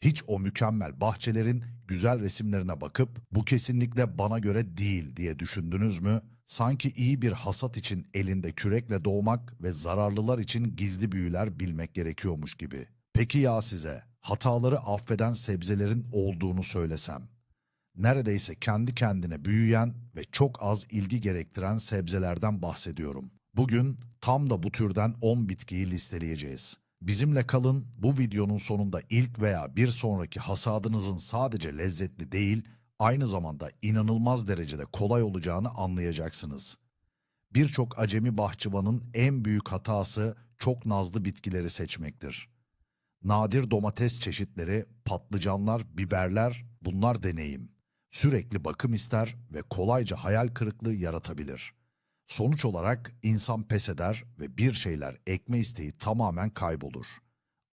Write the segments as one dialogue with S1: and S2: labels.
S1: Hiç o mükemmel bahçelerin güzel resimlerine bakıp bu kesinlikle bana göre değil diye düşündünüz mü? Sanki iyi bir hasat için elinde kürekle doğmak ve zararlılar için gizli büyüler bilmek gerekiyormuş gibi. Peki ya size hataları affeden sebzelerin olduğunu söylesem? Neredeyse kendi kendine büyüyen ve çok az ilgi gerektiren sebzelerden bahsediyorum. Bugün tam da bu türden 10 bitkiyi listeleyeceğiz. Bizimle kalın, bu videonun sonunda ilk veya bir sonraki hasadınızın sadece lezzetli değil, aynı zamanda inanılmaz derecede kolay olacağını anlayacaksınız. Birçok acemi bahçıvanın en büyük hatası çok nazlı bitkileri seçmektir. Nadir domates çeşitleri, patlıcanlar, biberler bunlar deneyim. Sürekli bakım ister ve kolayca hayal kırıklığı yaratabilir. Sonuç olarak insan pes eder ve bir şeyler ekme isteği tamamen kaybolur.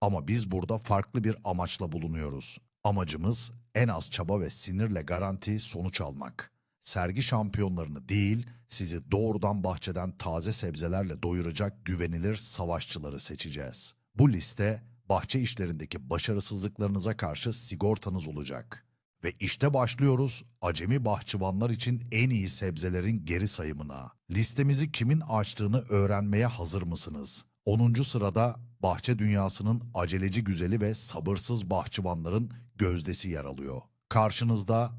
S1: Ama biz burada farklı bir amaçla bulunuyoruz. Amacımız en az çaba ve sinirle garanti sonuç almak. Sergi şampiyonlarını değil, sizi doğrudan bahçeden taze sebzelerle doyuracak güvenilir savaşçıları seçeceğiz. Bu liste bahçe işlerindeki başarısızlıklarınıza karşı sigortanız olacak. Ve işte başlıyoruz acemi bahçıvanlar için en iyi sebzelerin geri sayımına. Listemizi kimin açtığını öğrenmeye hazır mısınız? 10. sırada bahçe dünyasının aceleci güzeli ve sabırsız bahçıvanların gözdesi yer alıyor. Karşınızda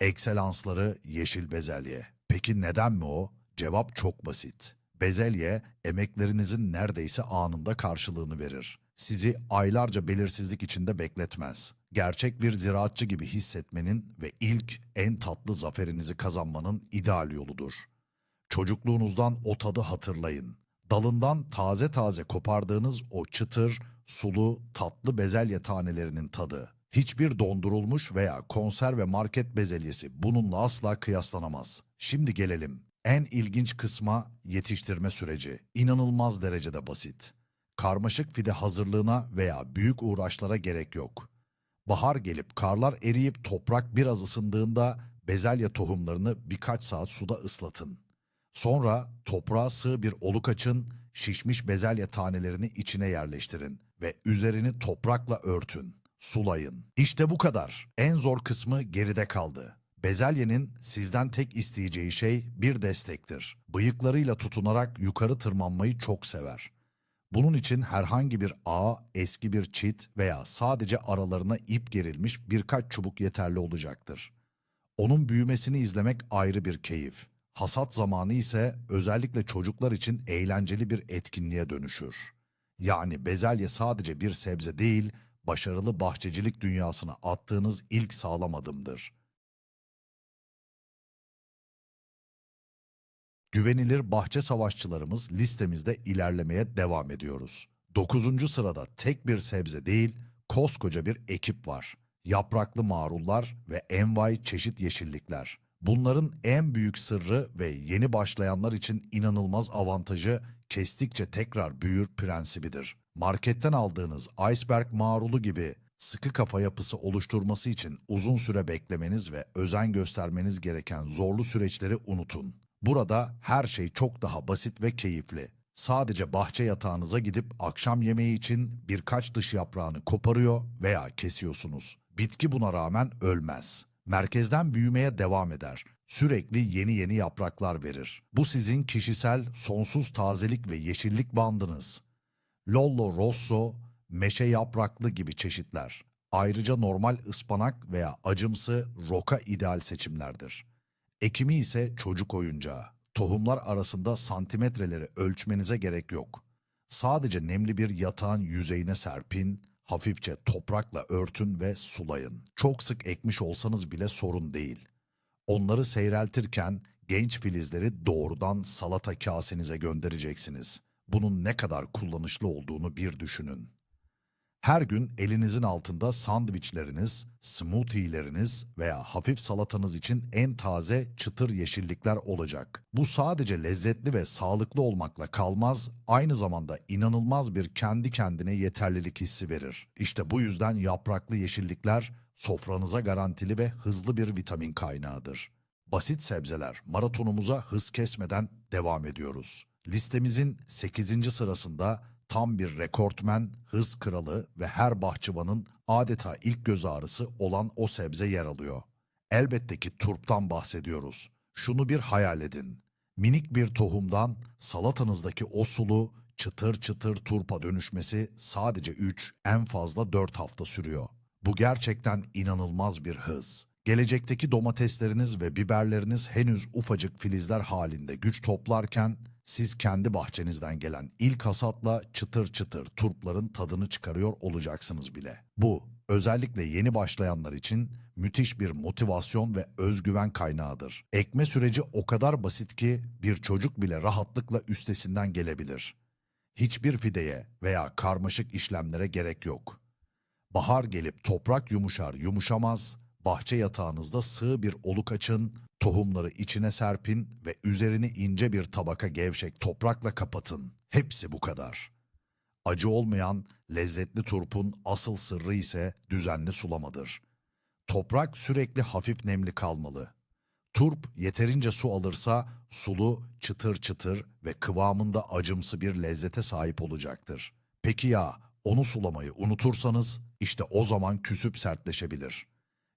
S1: ekselansları yeşil bezelye. Peki neden mi o? Cevap çok basit. Bezelye emeklerinizin neredeyse anında karşılığını verir. Sizi aylarca belirsizlik içinde bekletmez. Gerçek bir ziraatçı gibi hissetmenin ve ilk en tatlı zaferinizi kazanmanın ideal yoludur. Çocukluğunuzdan o tadı hatırlayın. Dalından taze taze kopardığınız o çıtır, sulu, tatlı bezelye tanelerinin tadı. Hiçbir dondurulmuş veya konserve market bezelyesi bununla asla kıyaslanamaz. Şimdi gelelim. En ilginç kısma yetiştirme süreci. İnanılmaz derecede basit. Karmaşık fide hazırlığına veya büyük uğraşlara gerek yok. Bahar gelip karlar eriyip toprak biraz ısındığında bezelye tohumlarını birkaç saat suda ıslatın. Sonra toprağa sığ bir oluk açın, şişmiş bezelye tanelerini içine yerleştirin ve üzerini toprakla örtün. Sulayın. İşte bu kadar. En zor kısmı geride kaldı. Bezelyenin sizden tek isteyeceği şey bir destektir. Bıyıklarıyla tutunarak yukarı tırmanmayı çok sever. Bunun için herhangi bir ağ, eski bir çit veya sadece aralarına ip gerilmiş birkaç çubuk yeterli olacaktır. Onun büyümesini izlemek ayrı bir keyif. Hasat zamanı ise özellikle çocuklar için eğlenceli bir etkinliğe dönüşür. Yani bezelye sadece bir sebze değil, başarılı bahçecilik dünyasına attığınız ilk sağlam adımdır. Güvenilir bahçe savaşçılarımız listemizde ilerlemeye devam ediyoruz. 9. sırada tek bir sebze değil, koskoca bir ekip var. Yapraklı marullar ve envai çeşit yeşillikler. Bunların en büyük sırrı ve yeni başlayanlar için inanılmaz avantajı kestikçe tekrar büyür prensibidir. Marketten aldığınız iceberg marulu gibi sıkı kafa yapısı oluşturması için uzun süre beklemeniz ve özen göstermeniz gereken zorlu süreçleri unutun. Burada her şey çok daha basit ve keyifli. Sadece bahçe yatağınıza gidip akşam yemeği için birkaç dış yaprağını koparıyor veya kesiyorsunuz. Bitki buna rağmen ölmez. Merkezden büyümeye devam eder. Sürekli yeni yeni yapraklar verir. Bu sizin kişisel sonsuz tazelik ve yeşillik bandınız. Lollo Rosso, meşe yapraklı gibi çeşitler. Ayrıca normal ıspanak veya acımsı roka ideal seçimlerdir. Ekimi ise çocuk oyuncağı. Tohumlar arasında santimetreleri ölçmenize gerek yok. Sadece nemli bir yatağın yüzeyine serpin, hafifçe toprakla örtün ve sulayın. Çok sık ekmiş olsanız bile sorun değil. Onları seyreltirken genç filizleri doğrudan salata kasenize göndereceksiniz. Bunun ne kadar kullanışlı olduğunu bir düşünün. Her gün elinizin altında sandviçleriniz, smoothie'leriniz veya hafif salatanız için en taze çıtır yeşillikler olacak. Bu sadece lezzetli ve sağlıklı olmakla kalmaz, aynı zamanda inanılmaz bir kendi kendine yeterlilik hissi verir. İşte bu yüzden yapraklı yeşillikler sofranıza garantili ve hızlı bir vitamin kaynağıdır. Basit sebzeler maratonumuza hız kesmeden devam ediyoruz. Listemizin 8. sırasında tam bir rekortmen, hız kralı ve her bahçıvanın adeta ilk göz ağrısı olan o sebze yer alıyor. Elbette ki turptan bahsediyoruz. Şunu bir hayal edin. Minik bir tohumdan salatanızdaki o sulu, çıtır çıtır turpa dönüşmesi sadece 3, en fazla 4 hafta sürüyor. Bu gerçekten inanılmaz bir hız. Gelecekteki domatesleriniz ve biberleriniz henüz ufacık filizler halinde güç toplarken siz kendi bahçenizden gelen ilk hasatla çıtır çıtır turpların tadını çıkarıyor olacaksınız bile. Bu özellikle yeni başlayanlar için müthiş bir motivasyon ve özgüven kaynağıdır. Ekme süreci o kadar basit ki bir çocuk bile rahatlıkla üstesinden gelebilir. Hiçbir fideye veya karmaşık işlemlere gerek yok. Bahar gelip toprak yumuşar yumuşamaz, bahçe yatağınızda sığ bir oluk açın, tohumları içine serpin ve üzerini ince bir tabaka gevşek toprakla kapatın. Hepsi bu kadar. Acı olmayan, lezzetli turpun asıl sırrı ise düzenli sulamadır. Toprak sürekli hafif nemli kalmalı. Turp yeterince su alırsa sulu, çıtır çıtır ve kıvamında acımsı bir lezzete sahip olacaktır. Peki ya onu sulamayı unutursanız işte o zaman küsüp sertleşebilir.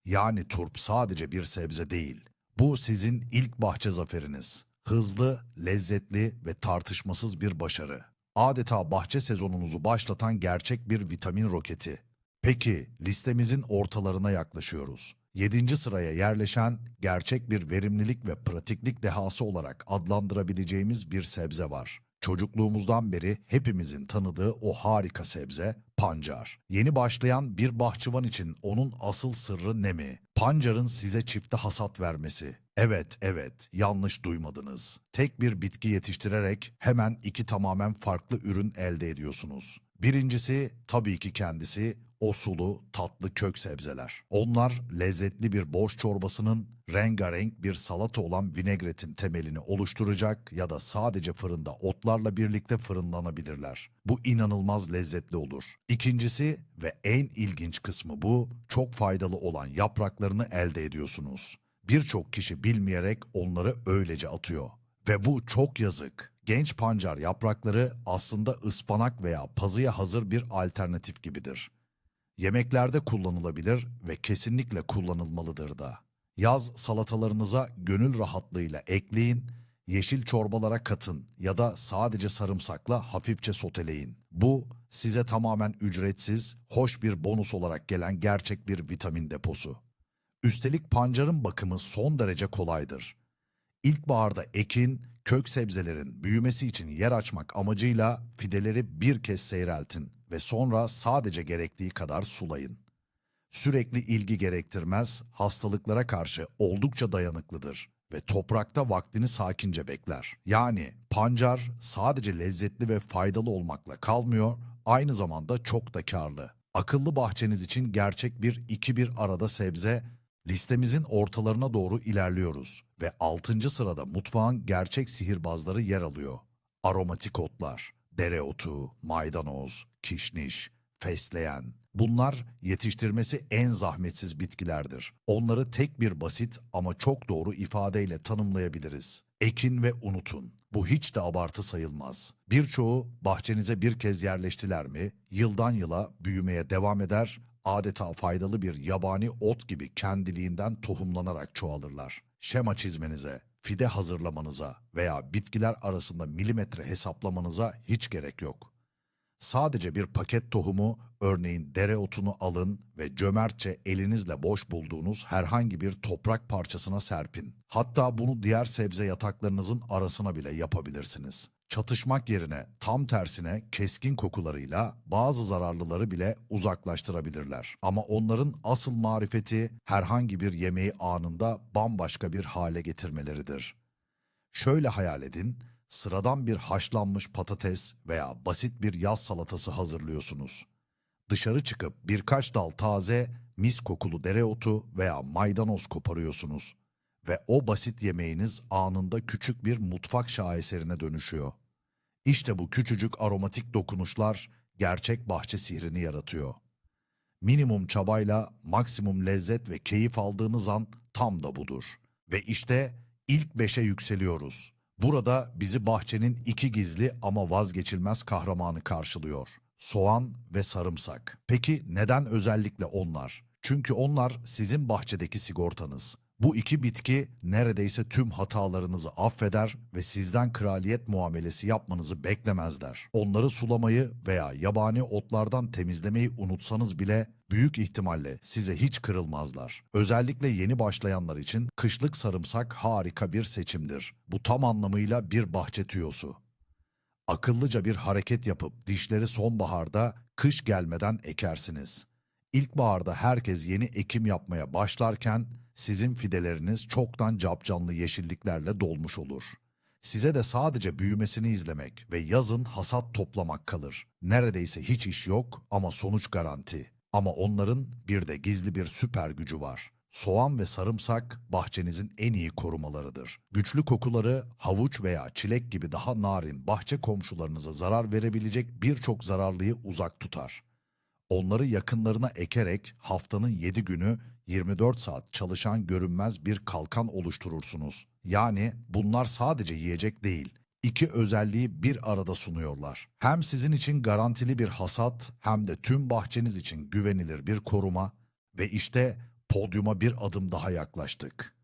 S1: Yani turp sadece bir sebze değil. Bu sizin ilk bahçe zaferiniz. Hızlı, lezzetli ve tartışmasız bir başarı. Adeta bahçe sezonunuzu başlatan gerçek bir vitamin roketi. Peki listemizin ortalarına yaklaşıyoruz. 7. sıraya yerleşen gerçek bir verimlilik ve pratiklik dehası olarak adlandırabileceğimiz bir sebze var. Çocukluğumuzdan beri hepimizin tanıdığı o harika sebze pancar. Yeni başlayan bir bahçıvan için onun asıl sırrı ne mi? Pancarın size çifte hasat vermesi. Evet, evet, yanlış duymadınız. Tek bir bitki yetiştirerek hemen iki tamamen farklı ürün elde ediyorsunuz. Birincisi tabii ki kendisi o sulu, tatlı kök sebzeler. Onlar lezzetli bir boş çorbasının rengarenk bir salata olan vinegretin temelini oluşturacak ya da sadece fırında otlarla birlikte fırınlanabilirler. Bu inanılmaz lezzetli olur. İkincisi ve en ilginç kısmı bu, çok faydalı olan yapraklarını elde ediyorsunuz. Birçok kişi bilmeyerek onları öylece atıyor. Ve bu çok yazık. Genç pancar yaprakları aslında ıspanak veya pazıya hazır bir alternatif gibidir. Yemeklerde kullanılabilir ve kesinlikle kullanılmalıdır da. Yaz salatalarınıza gönül rahatlığıyla ekleyin, yeşil çorbalara katın ya da sadece sarımsakla hafifçe soteleyin. Bu size tamamen ücretsiz, hoş bir bonus olarak gelen gerçek bir vitamin deposu. Üstelik pancarın bakımı son derece kolaydır. İlkbaharda ekin, kök sebzelerin büyümesi için yer açmak amacıyla fideleri bir kez seyreltin ve sonra sadece gerektiği kadar sulayın. Sürekli ilgi gerektirmez, hastalıklara karşı oldukça dayanıklıdır ve toprakta vaktini sakince bekler. Yani pancar sadece lezzetli ve faydalı olmakla kalmıyor, aynı zamanda çok da karlı. Akıllı bahçeniz için gerçek bir iki bir arada sebze Listemizin ortalarına doğru ilerliyoruz ve 6. sırada mutfağın gerçek sihirbazları yer alıyor. Aromatik otlar, dereotu, maydanoz, kişniş, fesleğen. Bunlar yetiştirmesi en zahmetsiz bitkilerdir. Onları tek bir basit ama çok doğru ifadeyle tanımlayabiliriz. Ekin ve unutun. Bu hiç de abartı sayılmaz. Birçoğu bahçenize bir kez yerleştiler mi, yıldan yıla büyümeye devam eder adeta faydalı bir yabani ot gibi kendiliğinden tohumlanarak çoğalırlar. Şema çizmenize, fide hazırlamanıza veya bitkiler arasında milimetre hesaplamanıza hiç gerek yok. Sadece bir paket tohumu, örneğin dereotunu alın ve cömertçe elinizle boş bulduğunuz herhangi bir toprak parçasına serpin. Hatta bunu diğer sebze yataklarınızın arasına bile yapabilirsiniz. Çatışmak yerine tam tersine keskin kokularıyla bazı zararlıları bile uzaklaştırabilirler. Ama onların asıl marifeti herhangi bir yemeği anında bambaşka bir hale getirmeleridir. Şöyle hayal edin, sıradan bir haşlanmış patates veya basit bir yaz salatası hazırlıyorsunuz. Dışarı çıkıp birkaç dal taze, mis kokulu dereotu veya maydanoz koparıyorsunuz ve o basit yemeğiniz anında küçük bir mutfak şaheserine dönüşüyor. İşte bu küçücük aromatik dokunuşlar gerçek bahçe sihrini yaratıyor. Minimum çabayla maksimum lezzet ve keyif aldığınız an tam da budur. Ve işte ilk beşe yükseliyoruz. Burada bizi bahçenin iki gizli ama vazgeçilmez kahramanı karşılıyor. Soğan ve sarımsak. Peki neden özellikle onlar? Çünkü onlar sizin bahçedeki sigortanız. Bu iki bitki neredeyse tüm hatalarınızı affeder ve sizden kraliyet muamelesi yapmanızı beklemezler. Onları sulamayı veya yabani otlardan temizlemeyi unutsanız bile büyük ihtimalle size hiç kırılmazlar. Özellikle yeni başlayanlar için kışlık sarımsak harika bir seçimdir. Bu tam anlamıyla bir bahçe tüyosu. Akıllıca bir hareket yapıp dişleri sonbaharda kış gelmeden ekersiniz. İlkbaharda herkes yeni ekim yapmaya başlarken sizin fideleriniz çoktan capcanlı yeşilliklerle dolmuş olur. Size de sadece büyümesini izlemek ve yazın hasat toplamak kalır. Neredeyse hiç iş yok ama sonuç garanti. Ama onların bir de gizli bir süper gücü var. Soğan ve sarımsak bahçenizin en iyi korumalarıdır. Güçlü kokuları havuç veya çilek gibi daha narin bahçe komşularınıza zarar verebilecek birçok zararlıyı uzak tutar. Onları yakınlarına ekerek haftanın 7 günü 24 saat çalışan görünmez bir kalkan oluşturursunuz. Yani bunlar sadece yiyecek değil, iki özelliği bir arada sunuyorlar. Hem sizin için garantili bir hasat hem de tüm bahçeniz için güvenilir bir koruma ve işte podyuma bir adım daha yaklaştık.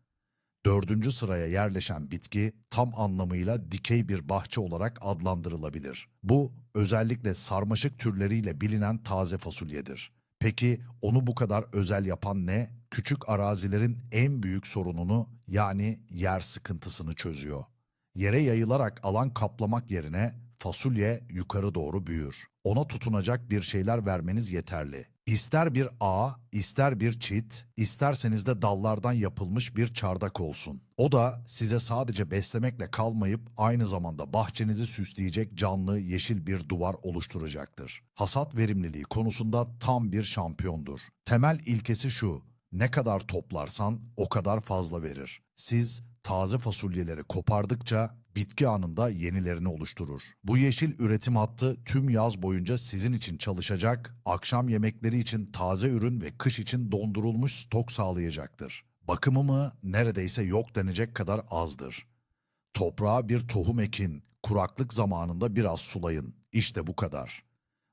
S1: Dördüncü sıraya yerleşen bitki tam anlamıyla dikey bir bahçe olarak adlandırılabilir. Bu özellikle sarmaşık türleriyle bilinen taze fasulyedir. Peki onu bu kadar özel yapan ne? Küçük arazilerin en büyük sorununu yani yer sıkıntısını çözüyor. Yere yayılarak alan kaplamak yerine fasulye yukarı doğru büyür. Ona tutunacak bir şeyler vermeniz yeterli. İster bir ağ, ister bir çit, isterseniz de dallardan yapılmış bir çardak olsun. O da size sadece beslemekle kalmayıp aynı zamanda bahçenizi süsleyecek canlı yeşil bir duvar oluşturacaktır. Hasat verimliliği konusunda tam bir şampiyondur. Temel ilkesi şu, ne kadar toplarsan o kadar fazla verir. Siz taze fasulyeleri kopardıkça bitki anında yenilerini oluşturur. Bu yeşil üretim hattı tüm yaz boyunca sizin için çalışacak, akşam yemekleri için taze ürün ve kış için dondurulmuş stok sağlayacaktır. Bakımı mı neredeyse yok denecek kadar azdır. Toprağa bir tohum ekin, kuraklık zamanında biraz sulayın. İşte bu kadar.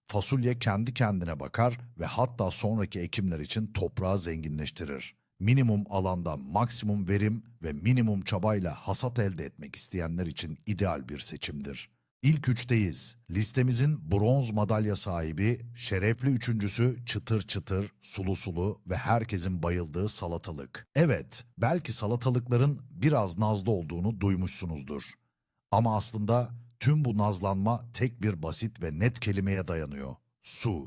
S1: Fasulye kendi kendine bakar ve hatta sonraki ekimler için toprağı zenginleştirir. Minimum alanda maksimum verim ve minimum çabayla hasat elde etmek isteyenler için ideal bir seçimdir. İlk üçteyiz. Listemizin bronz madalya sahibi, şerefli üçüncüsü çıtır çıtır, sulu sulu ve herkesin bayıldığı salatalık. Evet, belki salatalıkların biraz nazlı olduğunu duymuşsunuzdur. Ama aslında tüm bu nazlanma tek bir basit ve net kelimeye dayanıyor. Su.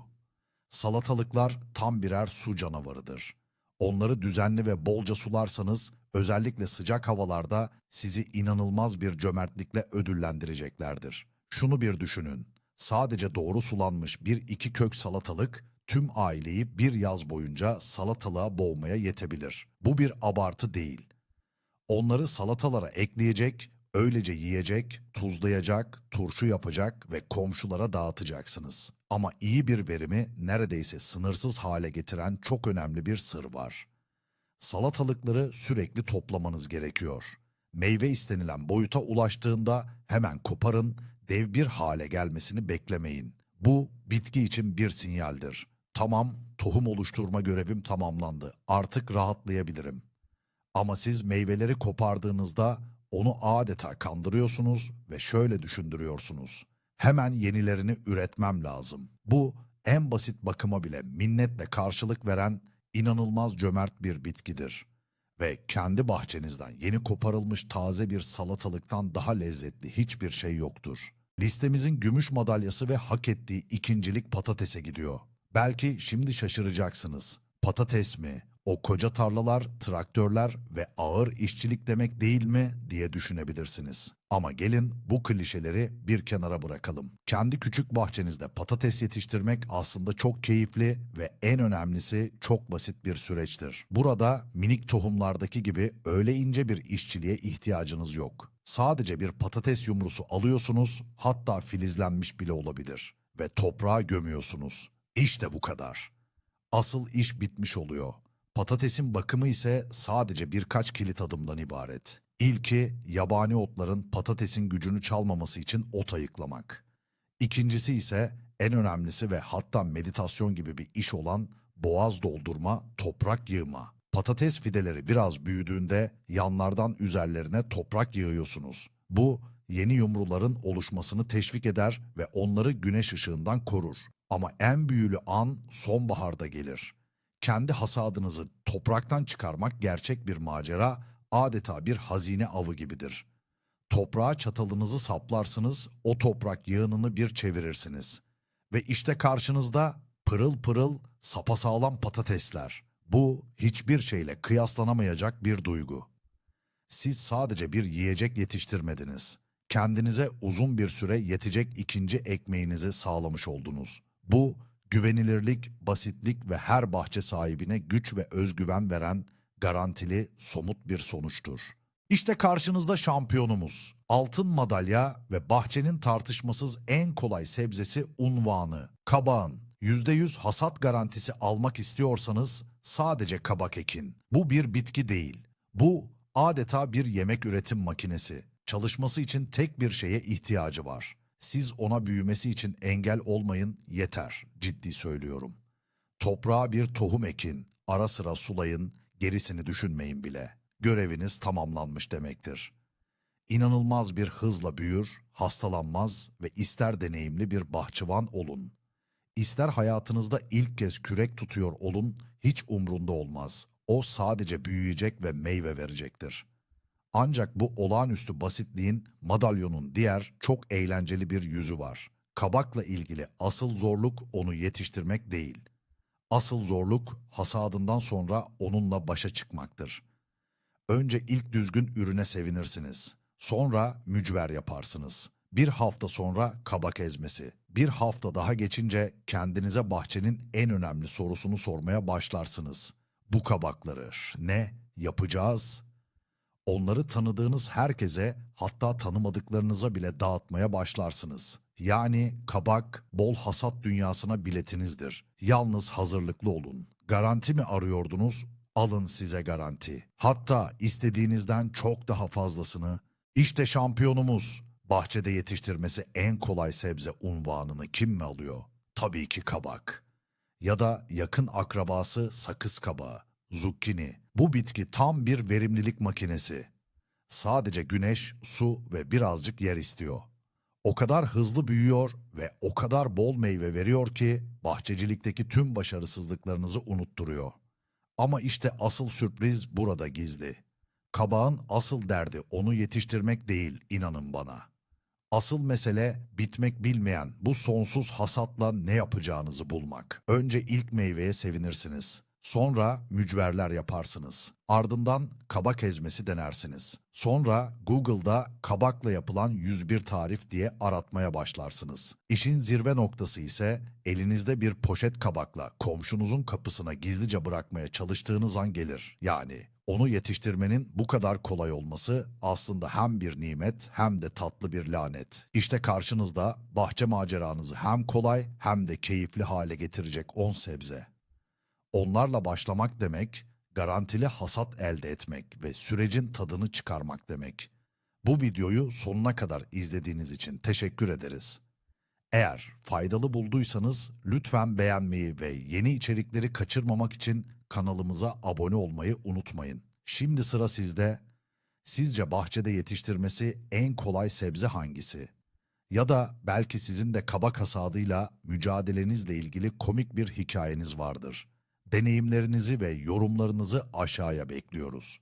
S1: Salatalıklar tam birer su canavarıdır. Onları düzenli ve bolca sularsanız özellikle sıcak havalarda sizi inanılmaz bir cömertlikle ödüllendireceklerdir. Şunu bir düşünün. Sadece doğru sulanmış bir iki kök salatalık tüm aileyi bir yaz boyunca salatalığa boğmaya yetebilir. Bu bir abartı değil. Onları salatalara ekleyecek, öylece yiyecek, tuzlayacak, turşu yapacak ve komşulara dağıtacaksınız. Ama iyi bir verimi neredeyse sınırsız hale getiren çok önemli bir sır var. Salatalıkları sürekli toplamanız gerekiyor. Meyve istenilen boyuta ulaştığında hemen koparın, dev bir hale gelmesini beklemeyin. Bu bitki için bir sinyaldir. Tamam, tohum oluşturma görevim tamamlandı. Artık rahatlayabilirim. Ama siz meyveleri kopardığınızda onu adeta kandırıyorsunuz ve şöyle düşündürüyorsunuz. Hemen yenilerini üretmem lazım. Bu en basit bakıma bile minnetle karşılık veren inanılmaz cömert bir bitkidir. Ve kendi bahçenizden yeni koparılmış taze bir salatalıktan daha lezzetli hiçbir şey yoktur. Listemizin gümüş madalyası ve hak ettiği ikincilik patatese gidiyor. Belki şimdi şaşıracaksınız. Patates mi? O koca tarlalar, traktörler ve ağır işçilik demek değil mi diye düşünebilirsiniz. Ama gelin bu klişeleri bir kenara bırakalım. Kendi küçük bahçenizde patates yetiştirmek aslında çok keyifli ve en önemlisi çok basit bir süreçtir. Burada minik tohumlardaki gibi öyle ince bir işçiliğe ihtiyacınız yok. Sadece bir patates yumrusu alıyorsunuz, hatta filizlenmiş bile olabilir ve toprağa gömüyorsunuz. İşte bu kadar. Asıl iş bitmiş oluyor. Patatesin bakımı ise sadece birkaç kilit adımdan ibaret. İlki yabani otların patatesin gücünü çalmaması için ot ayıklamak. İkincisi ise en önemlisi ve hatta meditasyon gibi bir iş olan boğaz doldurma, toprak yığma. Patates fideleri biraz büyüdüğünde yanlardan üzerlerine toprak yığıyorsunuz. Bu yeni yumruların oluşmasını teşvik eder ve onları güneş ışığından korur. Ama en büyülü an sonbaharda gelir. Kendi hasadınızı topraktan çıkarmak gerçek bir macera, adeta bir hazine avı gibidir. Toprağa çatalınızı saplarsınız, o toprak yığınını bir çevirirsiniz. Ve işte karşınızda pırıl pırıl sapasağlam patatesler. Bu hiçbir şeyle kıyaslanamayacak bir duygu. Siz sadece bir yiyecek yetiştirmediniz. Kendinize uzun bir süre yetecek ikinci ekmeğinizi sağlamış oldunuz. Bu güvenilirlik, basitlik ve her bahçe sahibine güç ve özgüven veren garantili, somut bir sonuçtur. İşte karşınızda şampiyonumuz. Altın madalya ve bahçenin tartışmasız en kolay sebzesi unvanı. Kabağın %100 hasat garantisi almak istiyorsanız sadece kabak ekin. Bu bir bitki değil. Bu adeta bir yemek üretim makinesi. Çalışması için tek bir şeye ihtiyacı var. Siz ona büyümesi için engel olmayın yeter. Ciddi söylüyorum. Toprağa bir tohum ekin, ara sıra sulayın, gerisini düşünmeyin bile. Göreviniz tamamlanmış demektir. İnanılmaz bir hızla büyür, hastalanmaz ve ister deneyimli bir bahçıvan olun. İster hayatınızda ilk kez kürek tutuyor olun, hiç umrunda olmaz. O sadece büyüyecek ve meyve verecektir. Ancak bu olağanüstü basitliğin madalyonun diğer çok eğlenceli bir yüzü var. Kabakla ilgili asıl zorluk onu yetiştirmek değil. Asıl zorluk hasadından sonra onunla başa çıkmaktır. Önce ilk düzgün ürüne sevinirsiniz. Sonra mücver yaparsınız. Bir hafta sonra kabak ezmesi. Bir hafta daha geçince kendinize bahçenin en önemli sorusunu sormaya başlarsınız. Bu kabakları ne yapacağız? Onları tanıdığınız herkese hatta tanımadıklarınıza bile dağıtmaya başlarsınız. Yani kabak bol hasat dünyasına biletinizdir. Yalnız hazırlıklı olun. Garanti mi arıyordunuz? Alın size garanti. Hatta istediğinizden çok daha fazlasını. İşte şampiyonumuz. Bahçede yetiştirmesi en kolay sebze unvanını kim mi alıyor? Tabii ki kabak. Ya da yakın akrabası sakız kabağı, zucchini. Bu bitki tam bir verimlilik makinesi. Sadece güneş, su ve birazcık yer istiyor. O kadar hızlı büyüyor ve o kadar bol meyve veriyor ki bahçecilikteki tüm başarısızlıklarınızı unutturuyor. Ama işte asıl sürpriz burada gizli. Kabağın asıl derdi onu yetiştirmek değil, inanın bana. Asıl mesele bitmek bilmeyen bu sonsuz hasatla ne yapacağınızı bulmak. Önce ilk meyveye sevinirsiniz. Sonra mücverler yaparsınız. Ardından kabak ezmesi denersiniz. Sonra Google'da kabakla yapılan 101 tarif diye aratmaya başlarsınız. İşin zirve noktası ise elinizde bir poşet kabakla komşunuzun kapısına gizlice bırakmaya çalıştığınız an gelir. Yani onu yetiştirmenin bu kadar kolay olması aslında hem bir nimet hem de tatlı bir lanet. İşte karşınızda bahçe maceranızı hem kolay hem de keyifli hale getirecek 10 sebze. Onlarla başlamak demek, garantili hasat elde etmek ve sürecin tadını çıkarmak demek. Bu videoyu sonuna kadar izlediğiniz için teşekkür ederiz. Eğer faydalı bulduysanız lütfen beğenmeyi ve yeni içerikleri kaçırmamak için kanalımıza abone olmayı unutmayın. Şimdi sıra sizde. Sizce bahçede yetiştirmesi en kolay sebze hangisi? Ya da belki sizin de kabak hasadıyla mücadelenizle ilgili komik bir hikayeniz vardır. Deneyimlerinizi ve yorumlarınızı aşağıya bekliyoruz.